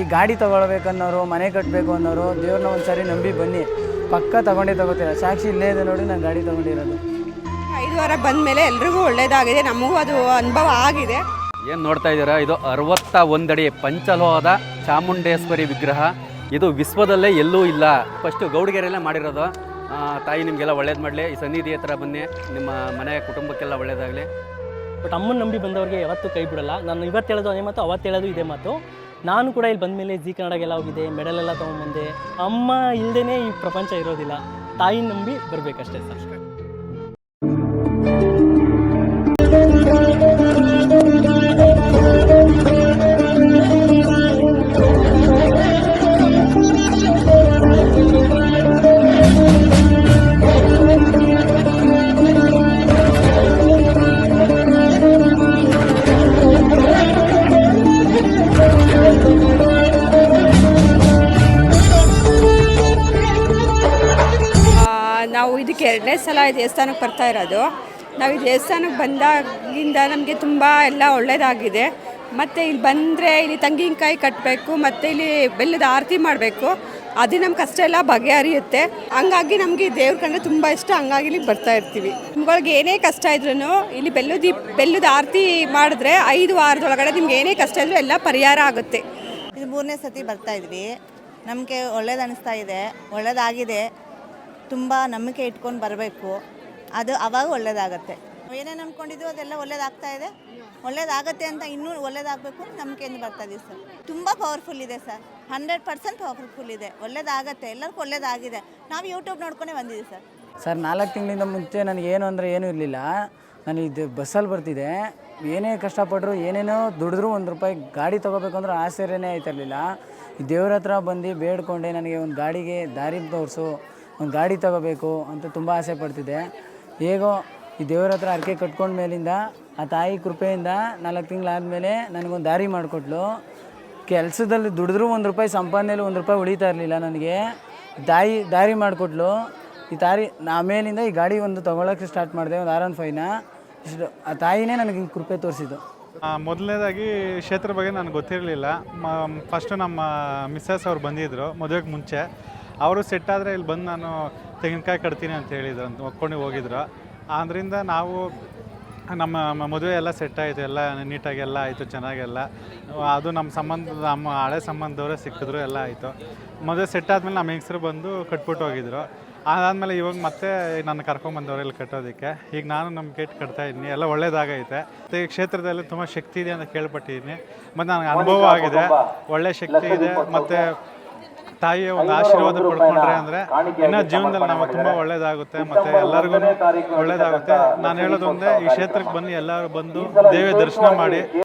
ಈ ಗಾಡಿ ತೊಗೊಳ್ಬೇಕನ್ನೋರು ಮನೆ ಕಟ್ಟಬೇಕು ಅನ್ನೋರು ದೇವ್ರನ್ನ ಒಂದು ಸರಿ ನಂಬಿ ಬನ್ನಿ. ಪಕ್ಕ ತಗೊಂಡೇ ತಗೋತೀರ? ಸಾಕ್ಷಿ ಇಲ್ಲೇ ಇದೆ ನೋಡಿ ನಾನು ಗಾಡಿ ತಗೊಂಡಿರೋದು. ಐದು ವಾರ ಬಂದ ಮೇಲೆ ಎಲ್ರಿಗೂ ಒಳ್ಳೇದಾಗಿದೆ. ನಮಗೂ ಅದು ಅನುಭವ ಆಗಿದೆ. ಏನು ನೋಡ್ತಾ ಇದ್ದೀರಾ? ಇದು ಅರವತ್ತ ಒಂದಡಿ ಪಂಚಲೋಹದ ಚಾಮುಂಡೇಶ್ವರಿ ವಿಗ್ರಹ. ಇದು ವಿಶ್ವದಲ್ಲೇ ಎಲ್ಲೂ ಇಲ್ಲ. ಫಸ್ಟು ಗೌಡಿಗೆರೆಲ್ಲ ಮಾಡಿರೋದು. ಆ, ತಾಯಿ ನಿಮಗೆಲ್ಲ ಒಳ್ಳೇದು ಮಾಡಲಿ. ಈ ಸನ್ನಿಧಿ ಹತ್ರ ಬನ್ನಿ. ನಿಮ್ಮ ಮನೆ ಕುಟುಂಬಕ್ಕೆಲ್ಲ ಒಳ್ಳೇದಾಗಲಿ. ಬಟ್ ಅಮ್ಮನ ನಂಬಿ ಬಂದವರಿಗೆ ಯಾವತ್ತೂ ಕೈ ಬಿಡಲ್ಲ. ನಾನು ಇವತ್ತು ಹೇಳೋದು ಅದೇ ಮಾತು, ಅವತ್ತು ಹೇಳೋದು ಇದೇ ಮಾತು. ನಾನು ಕೂಡ ಇಲ್ಲಿ ಬಂದ ಮೇಲೆ ಜಿ ಕನ್ನಡಗೆಲ್ಲ ಹೋಗಿದೆ ಮೆಡಲ್ ಎಲ್ಲ ತೊಗೊಂಬಂದೆ ಅಮ್ಮ ಇಲ್ಲದೇ ಈ ಪ್ರಪಂಚ ಇರೋದಿಲ್ಲ. ತಾಯಿ ನಂಬಿ ಬರಬೇಕಷ್ಟೇ ಸರ್. ಇದಕ್ಕೆ ಎರಡನೇ ಸಲ ಈ ದೇವಸ್ಥಾನಕ್ಕೆ ಬರ್ತಾ ಇರೋದು. ನಾವು ಈ ದೇವಸ್ಥಾನಕ್ಕೆ ಬಂದಾಗಿಂದ ನಮಗೆ ತುಂಬ ಎಲ್ಲ ಒಳ್ಳೆಯದಾಗಿದೆ ಮತ್ತು ಇಲ್ಲಿ ಬಂದರೆ ಇಲ್ಲಿ ತಂಗಿನಕಾಯಿ ಕಟ್ಟಬೇಕು ಮತ್ತು ಇಲ್ಲಿ ಬೆಲ್ಲದ ಆರತಿ ಮಾಡಬೇಕು. ಅದು ನಮ್ಮ ಕಷ್ಟ ಎಲ್ಲ ಬಗೆಹರಿಯುತ್ತೆ. ಹಂಗಾಗಿ ನಮಗೆ ದೇವ್ರ ಕಂಡ್ರೆ ತುಂಬ ಇಷ್ಟ. ಹಂಗಾಗಿ ಇಲ್ಲಿ ಬರ್ತಾ ಇರ್ತೀವಿ. ನಿಮ್ಗಳಿಗೆ ಏನೇ ಕಷ್ಟ ಇದ್ರೂ ಇಲ್ಲಿ ಬೆಲ್ಲದ ಬೆಲ್ಲದ ಆರತಿ ಮಾಡಿದ್ರೆ ಐದು ವಾರದೊಳಗಡೆ ನಿಮ್ಗೆ ಏನೇ ಕಷ್ಟ ಇದ್ರೂ ಎಲ್ಲ ಪರಿಹಾರ ಆಗುತ್ತೆ. ಇದು ಮೂರನೇ ಸತಿ ಬರ್ತಾ ಇದ್ವಿ. ನಮಗೆ ಒಳ್ಳೇದು ಅನಿಸ್ತಾ ಇದೆ. ಒಳ್ಳೇದಾಗಿದೆ. ತುಂಬ ನಂಬಿಕೆ ಇಟ್ಕೊಂಡು ಬರಬೇಕು. ಅದು ಅವಾಗ ಒಳ್ಳೇದಾಗತ್ತೆ. ಏನೇ ಏನೇನು ಅಂದ್ಕೊಂಡಿದ್ವಿ ಅದೆಲ್ಲ ಒಳ್ಳೇದಾಗ್ತಾ ಇದೆ. ಒಳ್ಳೇದಾಗತ್ತೆ ಅಂತ ಇನ್ನೂ ಒಳ್ಳೇದಾಗಬೇಕು ನಂಬಿಕೆಯಿಂದ ಬರ್ತಾ ಇದೀವಿ ಸರ್. ತುಂಬ ಪವರ್ಫುಲ್ ಇದೆ ಸರ್. ಹಂಡ್ರೆಡ್ ಪರ್ಸೆಂಟ್ ಪವರ್ಫುಲ್ ಇದೆ. ಒಳ್ಳೇದಾಗತ್ತೆ. ಎಲ್ಲರಿಗೂ ಒಳ್ಳೇದಾಗಿದೆ. ನಾವು ಯೂಟ್ಯೂಬ್ ನೋಡ್ಕೊಂಡೇ ಬಂದಿದ್ದೀವಿ ಸರ್. ಸರ್, ನಾಲ್ಕು ತಿಂಗಳಿಂದ ಮುಂಚೆ ನನಗೆ ಏನು ಅಂದರೆ ಏನೂ ಇರಲಿಲ್ಲ. ನಾನು ಇದು ಬಸ್ಸಲ್ಲಿ ಬರ್ತಿದ್ದೆ ಏನೇ ಕಷ್ಟಪಟ್ಟರು ಏನೇನೋ ದುಡಿದ್ರು ಒಂದು ರೂಪಾಯಿ ಗಾಡಿ ತೊಗೋಬೇಕು ಅಂದ್ರೆ ಆಶ್ಚರ್ಯನೇ ಆಯ್ತಿರಲಿಲ್ಲ ದೇವ್ರ ಹತ್ರ ಬಂದು ಬೇಡ್ಕೊಂಡೆ ನನಗೆ ಒಂದು ಗಾಡಿಗೆ ದಾರಿ ತೋರಿಸು. ಒಂದು ಗಾಡಿ ತಗೋಬೇಕು ಅಂತ ತುಂಬ ಆಸೆ ಪಡ್ತಿದ್ದೆ. ಹೇಗೋ ಈ ದೇವ್ರ ಹತ್ರ ಹರಕೆ ಕಟ್ಕೊಂಡ ಮೇಲಿಂದ ಆ ತಾಯಿ ಕೃಪೆಯಿಂದ ನಾಲ್ಕು ತಿಂಗಳಾದಮೇಲೆ ನನಗೊಂದು ದಾರಿ ಮಾಡಿಕೊಟ್ಲು. ಕೆಲಸದಲ್ಲಿ ದುಡಿದ್ರೂ ಒಂದು ರೂಪಾಯಿ ಸಂಪಾದನೆಯಲ್ಲಿ ಒಂದು ರೂಪಾಯಿ ಉಳಿತಾ ಇರಲಿಲ್ಲ ನನಗೆ. ದಾರಿ ದಾರಿ ಮಾಡಿಕೊಟ್ಲು. ಈ ದಾರಿ ಆಮೇಲಿಂದ ಈ ಗಾಡಿ ಒಂದು ತೊಗೊಳಕ್ಕೆ ಸ್ಟಾರ್ಟ್ ಮಾಡಿದೆ, ಒಂದು ಆರ್ ಒನ್ ಫೈವ್ನ ಇಷ್ಟು, ಆ ತಾಯಿನೇ ನನಗೆ ಈ ಕೃಪೆ ತೋರಿಸಿದ್ದು. ಮೊದಲನೇದಾಗಿ ಕ್ಷೇತ್ರ ಬಗ್ಗೆ ನನಗೆ ಗೊತ್ತಿರಲಿಲ್ಲ. ಫಸ್ಟು ನಮ್ಮ ಮಿಸ್ಸಸ್ ಅವ್ರು ಬಂದಿದ್ದರು ಮದುವೆಗೆ ಮುಂಚೆ. ಅವರು ಸೆಟ್ ಆದರೆ ಇಲ್ಲಿ ಬಂದು ನಾನು ತೆಂಗಿನಕಾಯಿ ಕಟ್ತೀನಿ ಅಂತ ಹೇಳಿದ್ರು ಅಂತ ಒಕ್ಕೊಂಡು ಹೋಗಿದ್ರು. ಆದ್ದರಿಂದ ನಾವು ನಮ್ಮ ಮದುವೆ ಎಲ್ಲ ಸೆಟ್ ಆಯಿತು, ಎಲ್ಲ ನೀಟಾಗಿ ಎಲ್ಲ ಆಯಿತು, ಚೆನ್ನಾಗೆಲ್ಲ. ಅದು ನಮ್ಮ ಸಂಬಂಧ, ನಮ್ಮ ಹಳೆ ಸಂಬಂಧದವರೇ ಸಿಕ್ಕಿದ್ರು, ಎಲ್ಲ ಆಯಿತು. ಮದುವೆ ಸೆಟ್ ಆದಮೇಲೆ ನಮ್ಮ ಹೆಂಗಸರು ಬಂದು ಕಟ್ಬಿಟ್ಟು ಹೋಗಿದ್ರು. ಅದಾದಮೇಲೆ ಇವಾಗ ಮತ್ತೆ ನನ್ನ ಕರ್ಕೊಂಬಂದವ್ರು ಇಲ್ಲಿ ಕಟ್ಟೋದಕ್ಕೆ. ಈಗ ನಾನು ನಮ್ಮ ಗೇಟ್ ಕಟ್ತಾ ಇದ್ದೀನಿ, ಎಲ್ಲ ಒಳ್ಳೇದಾಗೈತೆ. ಮತ್ತು ಈ ಕ್ಷೇತ್ರದಲ್ಲಿ ತುಂಬ ಶಕ್ತಿ ಇದೆ ಅಂತ ಕೇಳ್ಪಟ್ಟಿದ್ದೀನಿ. ಮತ್ತು ನನಗೆ ಅನುಭವ ಆಗಿದೆ. ಒಳ್ಳೆ ಶಕ್ತಿ ಇದೆ. ಮತ್ತು ತಾಯಿಯ ಒಂದು ಆಶೀರ್ವಾದ ಪಡ್ಕೊಂಡ್ರೆ ಅಂದರೆ ಇನ್ನ ಜೀವನದಲ್ಲಿ ನಮಗೆ ತುಂಬ ಒಳ್ಳೇದಾಗುತ್ತೆ ಮತ್ತು ಎಲ್ಲರಿಗೂ ಒಳ್ಳೇದಾಗುತ್ತೆ. ನಾನು ಹೇಳೋದು ಒಂದೇ ಈ ಕ್ಷೇತ್ರಕ್ಕೆ ಬನ್ನಿ ಎಲ್ಲರೂ ಬಂದು ದೇವಿಯ ದರ್ಶನ ಮಾಡಿ.